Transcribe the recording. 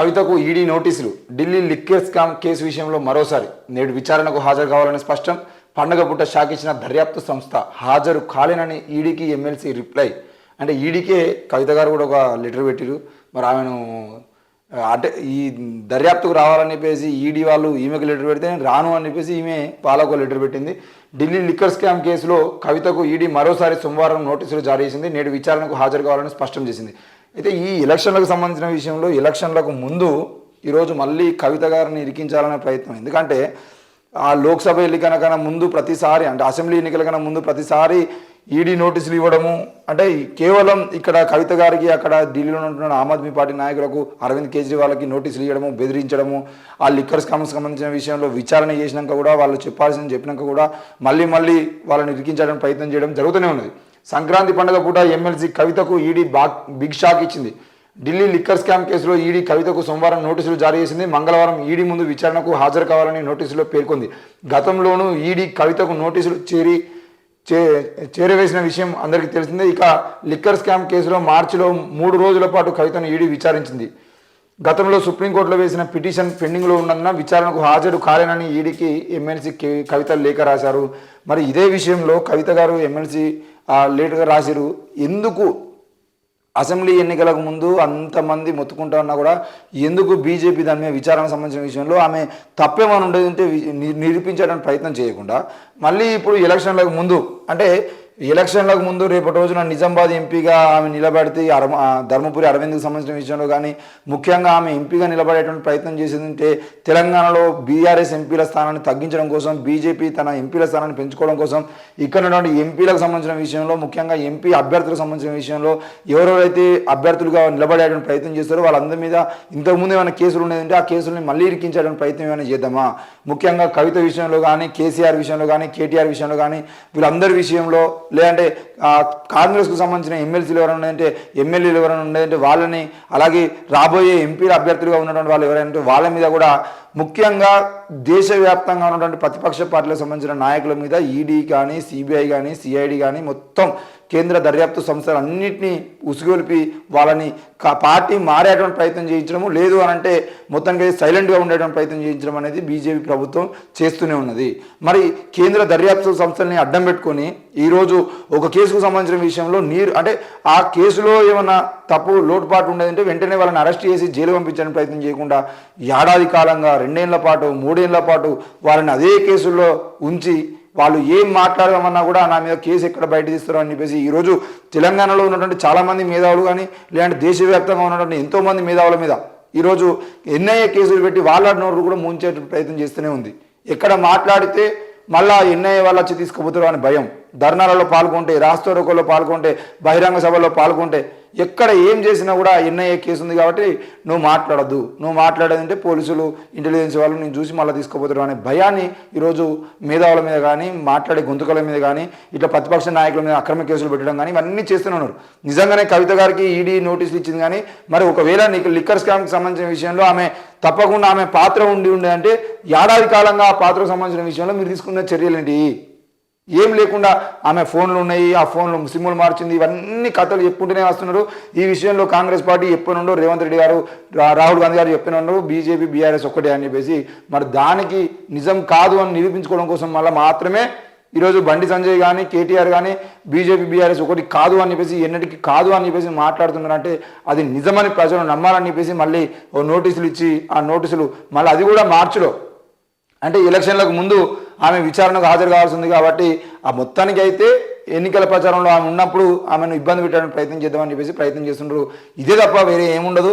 కవితకు ఈడీ నోటీసులు. Delhi liquor scam case విషయంలో మరోసారి నేడు విచారణకు హాజరు కావాలని స్పష్టం. పండగ పుట్ట షాక్ ఇచ్చిన దర్యాప్తు సంస్థ హాజరు కాలేనని ఈడీకి ఎమ్మెల్సీ రిప్లై. అంటే ఈడీకే కవిత గారు కూడా ఒక లెటర్ పెట్టిరు. మరి ఆమెను అంటే ఈ దర్యాప్తుకు రావాలని చెప్పేసి ఈడీ వాళ్ళు ఈమెకు లెటర్ పెడితే రాను అని చెప్పేసి ఈమె వాళ్ళకు లెటర్ పెట్టింది. ఢిల్లీ లిక్కర్ స్కామ్ కేసులో కవితకు ఈడీ మరోసారి సోమవారం నోటీసులు జారీ చేసింది. నేడు విచారణకు హాజరు కావాలని స్పష్టం చేసింది. అయితే ఈ ఎలక్షన్లకు సంబంధించిన విషయంలో ఎలక్షన్లకు ముందు ఈరోజు మళ్ళీ కవిత గారిని ఇరికించాలనే ప్రయత్నం. ఎందుకంటే ఆ లోక్సభ ఎన్నికల కన్నా ముందు ప్రతిసారి అంటే అసెంబ్లీ ఎన్నికల కన్నా ముందు ప్రతిసారి ఈడీ నోటీసులు ఇవ్వడము అంటే కేవలం ఇక్కడ కవిత గారికి అక్కడ ఢిల్లీలో ఉంటున్న ఆమ్ ఆద్మీ పార్టీ నాయకులకు అరవింద్ కేజ్రీవాల్కి నోటీసులు ఇవ్వడము బెదిరించడము ఆ లిక్కర్ స్కామ్కి సంబంధించిన విషయంలో విచారణ చేసినాక కూడా వాళ్ళు చెప్పాల్సింది చెప్పినాక కూడా మళ్ళీ మళ్ళీ వాళ్ళని ఇరికించడానికి ప్రయత్నం చేయడం జరుగుతూనే ఉన్నది. సంక్రాంతి పండుగ పూట ఎమ్మెల్సీ కవితకు ఈడీ బాగ్ బిగ్ షాక్ ఇచ్చింది. ఢిల్లీ లిక్కర్ స్కామ్ కేసులో ఈడీ కవితకు సోమవారం నోటీసులు జారీ చేసింది. మంగళవారం ఈడీ ముందు విచారణకు హాజరు కావాలని నోటీసులో పేర్కొంది. గతంలోనూ ఈడీ కవితకు నోటీసులు చేరి చే చేరవేసిన విషయం అందరికీ తెలిసిందే. ఇక లిక్కర్ స్కామ్ కేసులో మార్చిలో మూడు రోజుల పాటు కవితను ఈడీ విచారించింది. గతంలో సుప్రీంకోర్టులో వేసిన పిటిషన్ పెండింగ్లో ఉన్నందున విచారణకు హాజరు కాలేనని ఈడీకి ఎమ్మెల్సీ కవిత లేఖ రాశారు. మరి ఇదే విషయంలో కవిత గారు ఎమ్మెల్సీ లేటుగా రాసిరు. ఎందుకు? అసెంబ్లీ ఎన్నికలకు ముందు అంతమంది మొత్తుకుంటా ఉన్నా కూడా ఎందుకు బీజేపీ దాని మీద విచారణ సంబంధించిన విషయంలో ఆమె తప్పేమని ఉండేది అంటే వి- నిరూపించడానికి ప్రయత్నం చేయకుండా మళ్ళీ ఇప్పుడు ఎలక్షన్లకు ముందు అంటే ఎలక్షన్లకు ముందు రేపటి రోజున నిజామాబాద్ ఎంపీగా ఆమె నిలబడితే అరమ ధర్మపురి అరవింద్కి సంబంధించిన విషయంలో కానీ ముఖ్యంగా ఆమె ఎంపీగా నిలబడేటువంటి ప్రయత్నం చేసిందంటే తెలంగాణలో బీఆర్ఎస్ ఎంపీల స్థానాన్ని తగ్గించడం కోసం బీజేపీ తన ఎంపీల స్థానాన్ని పెంచుకోవడం కోసం ఇక్కడ ఉన్నటువంటి ఎంపీలకు సంబంధించిన విషయంలో ముఖ్యంగా ఎంపీ అభ్యర్థులకు సంబంధించిన విషయంలో ఎవరెవరైతే అభ్యర్థులుగా నిలబడేటువంటి ప్రయత్నం చేస్తారో వాళ్ళందరి మీద ఇంతకుముందు ఏమైనా కేసులు ఉండేదంటే ఆ కేసుల్ని మళ్ళీ ఇరికించేటువంటి ప్రయత్నం ఏమైనా చేద్దామా? ముఖ్యంగా కవిత విషయంలో కానీ కేసీఆర్ విషయంలో కానీ కేటీఆర్ విషయంలో కానీ వీళ్ళందరి విషయంలో లేదంటే కాంగ్రెస్కు సంబంధించిన ఎమ్మెల్సీలు ఎవరైనా ఉన్నాయంటే ఎమ్మెల్యేలు ఎవరైనా ఉన్నాయంటే వాళ్ళని అలాగే రాబోయే ఎంపీల అభ్యర్థులుగా ఉన్నటువంటి వాళ్ళు ఎవరైనా వాళ్ళ మీద కూడా ముఖ్యంగా దేశవ్యాప్తంగా ఉన్నటువంటి ప్రతిపక్ష పార్టీలకు సంబంధించిన నాయకుల మీద ఈడీ కానీ సిబిఐ కానీ సిఐడి కానీ మొత్తం కేంద్ర దర్యాప్తు సంస్థలు అన్నింటినీ ఉసుగొలిపి వాళ్ళని పార్టీ మారేటువంటి ప్రయత్నం చేయించడము లేదు అని అంటే మొత్తానికి సైలెంట్గా ఉండేటువంటి ప్రయత్నం చేయించడం అనేది బీజేపీ ప్రభుత్వం చేస్తూనే ఉన్నది. మరి కేంద్ర దర్యాప్తు సంస్థల్ని అడ్డం పెట్టుకొని ఈరోజు ఒక కేసుకు సంబంధించిన విషయంలో నీరు అంటే ఆ కేసులో ఏమన్నా తప్పు లోటుపాటు ఉండేదంటే వెంటనే వాళ్ళని అరెస్ట్ చేసి జైలు పంపించడానికి ప్రయత్నం చేయకుండా ఏడాది కాలంగా రెండేళ్ళ పాటు మూడేళ్ళ పాటు వాళ్ళని అదే కేసుల్లో ఉంచి వాళ్ళు ఏం మాట్లాడదామన్నా కూడా నా మీద కేసు ఎక్కడ బయట తీస్తారో అని చెప్పేసి ఈరోజు తెలంగాణలో ఉన్నటువంటి చాలామంది మేధావులు కానీ లేదంటే దేశవ్యాప్తంగా ఉన్నటువంటి ఎంతోమంది మేధావుల మీద ఈరోజు ఎన్ఐఏ కేసులు పెట్టి వాళ్ళ నోరు కూడా ముంచే ప్రయత్నం చేస్తూనే ఉంది. ఎక్కడ మాట్లాడితే మళ్ళా ఎన్ఐఏ వాళ్ళు వచ్చి తీసుకుపోతారు అని భయం. ధర్నాలలో పాల్గొంటే రాస్తోరోకోలో పాల్గొంటే బహిరంగ సభలో పాల్గొంటే ఎక్కడ ఏం చేసినా కూడా ఎన్ఐఏ కేసు ఉంది కాబట్టి నువ్వు మాట్లాడద్దు. నువ్వు మాట్లాడేదంటే పోలీసులు ఇంటెలిజెన్స్ వాళ్ళు నేను చూసి మళ్ళీ తీసుకోపోతారు అనే భయాన్ని ఈరోజు మేధావుల మీద కానీ మాట్లాడే గొంతుకల మీద కానీ ఇట్లా ప్రతిపక్ష నాయకుల మీద అక్రమ కేసులు పెట్టడం కానీ ఇవన్నీ చేస్తూనే ఉన్నారు. నిజంగానే కవిత గారికి ఈడీ నోటీసులు ఇచ్చింది కానీ మరి ఒకవేళ నీకు లిక్కర్ స్కామ్కి సంబంధించిన విషయంలో ఆమె తప్పకుండా ఆమె పాత్ర ఉండి ఉండే అంటే ఏడాది కాలంగా ఆ పాత్రకు సంబంధించిన విషయంలో మీరు తీసుకున్న చర్యలు ఏంటి ఏం లేకుండా ఆమె ఫోన్లు ఉన్నాయి ఆ ఫోన్లు సిమ్ములు మార్చింది ఇవన్నీ కథలు చెప్పుకుంటూనే వస్తున్నారు. ఈ విషయంలో కాంగ్రెస్ పార్టీ ఎప్పనుండో రేవంత్ రెడ్డి గారు రా- రాహుల్ గాంధీ గారు చెప్పినండు బీజేపీ బీఆర్ఎస్ ఒక్కటే అని చెప్పేసి మరి దానికి నిజం కాదు అని నిరూపించుకోవడం కోసం మళ్ళీ మాత్రమే ఈరోజు బండి సంజయ్ కానీ కేటీఆర్ కానీ బీజేపీ బీఆర్ఎస్ ఒకటి కాదు అని చెప్పేసి ఎన్నటికి కాదు అని చెప్పేసి మాట్లాడుతున్నారంటే అది నిజమని ప్రజలు నమ్మాలని చెప్పేసి మళ్ళీ ఓ నోటీసులు ఇచ్చి ఆ నోటీసులు మళ్ళీ అది కూడా మార్చిలో. అంటే ఎలక్షన్లకు ముందు ఆమె విచారణకు హాజరు కావాల్సి ఉంది కాబట్టి ఆ మొత్తానికి అయితే ఎన్నికల ప్రచారంలో ఆమె ఉన్నప్పుడు ఆమెను ఇబ్బంది పెట్టడానికి ప్రయత్నం చేద్దామని చెప్పేసి ప్రయత్నం చేస్తుండ్రు. ఇదే తప్ప వేరే ఏముండదు.